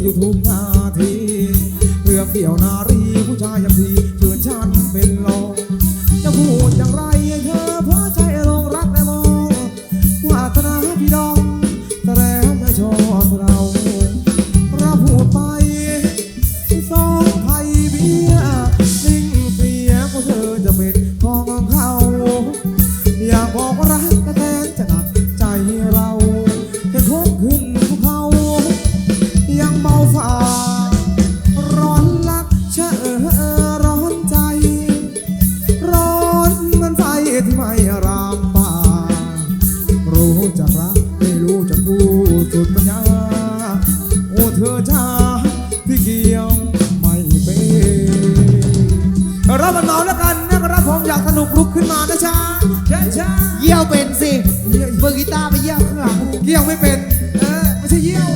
You home now. ยี่ยวไม่เป็นเออไม่ใช่เยี่ยว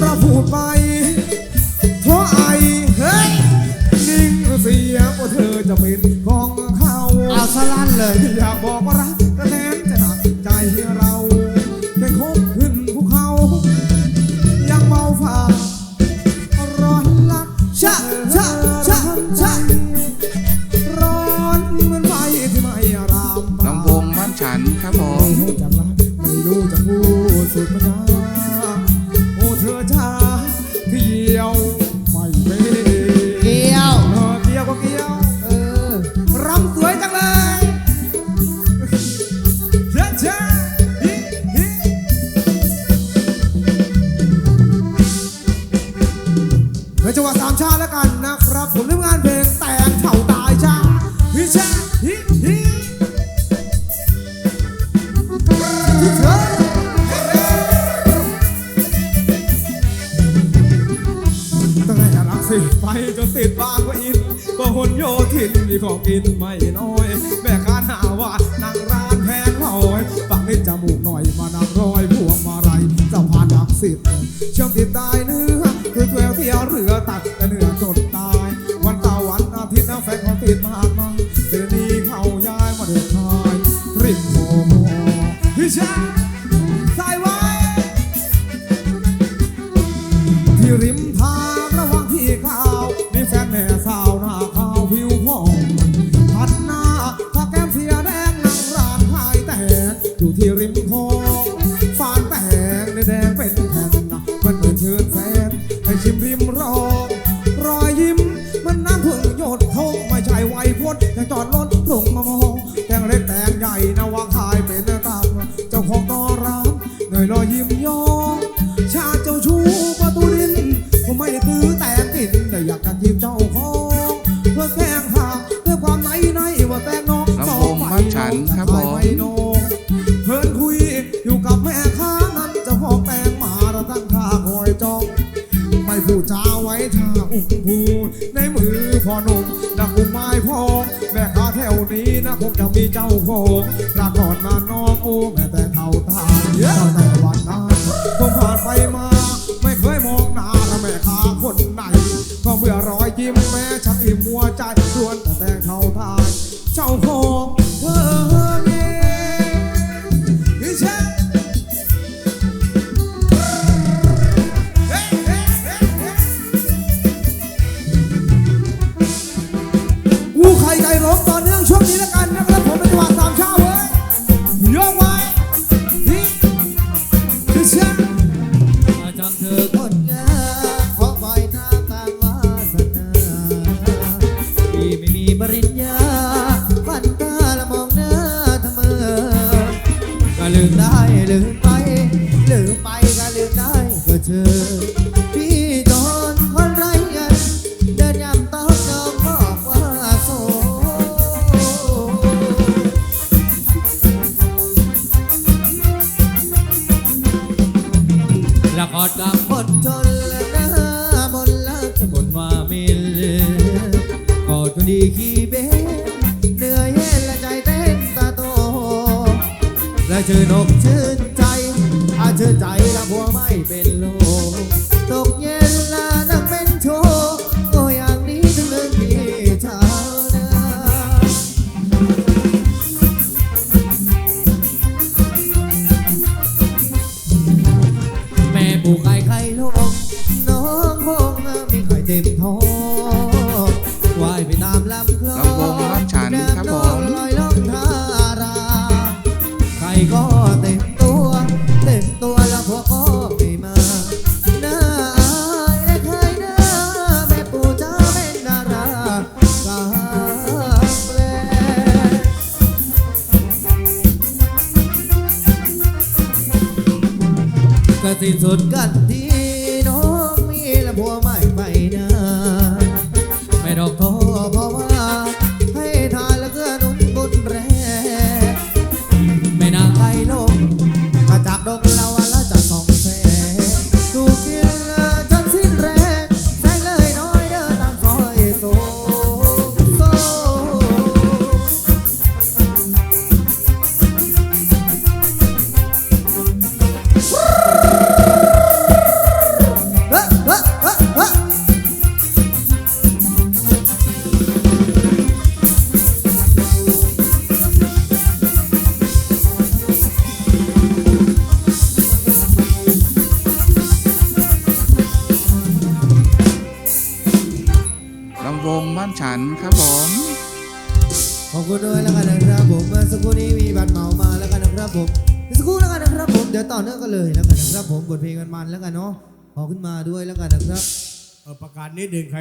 เราพูดไปเพราะไอเฮ้ยนิ่งเสียว่าเธอจะเป็นของเขาเอาสลั่นเลย จะพูดสุดมัน คิดมีของกินไม่น้อย แม่ค้าหาว่านางร้านแพงหอยฝังนิดจมูกหน่อยมานางรอยพวงมาลัยสะพานหักสิบเชื่อมติดได้ Jibrim Roh ผู้จ้าไว้ท่าอุ้งผูในมือพ่อหนุ่มนักอุ้งไม้พ่อแม่ค้าแถวนี้นะคงจะมีเจ้าของราก่อนมาน้องโอ้แม่แต่เท่าตาเท่าต control the carnival. อดกับคนจนและหน้าบนลักจะบนว่ามิลกอดคนดีขี้เบ้เหนื่อยและใจเต้นตาโตและชื่นอกชื่นใจอ ไข่ลงน้องคงมีไข่เต็มท้องว่ายไปตามลำคลองลำวงบ้านฉันครับผมแน้องลอยล่องทาราไข่ก็เต็มตัว เต็มตัวแล้วพวกก็ไม่มาหน้าอายและใครหน้าแม่ปู่จ้าเป็นดารากาแปลก็สิ้นสุดกัน ครับผม ขอบคุณด้วยแล้วกันนะครับผมเมื่อสักครู่นี้มีบัตรเหมามาแล้วกันนะครับผมเดี๋ยวสักครู่แล้วกันนะครับผมเดี๋ยวต่อเนื่องกันเลยแล้วกันนะครับผมบทเพลงมันๆแล้วกันเนาะขอขึ้นมาด้วยแล้วกันนะครับ เออประกาศนิดหนึ่งใคร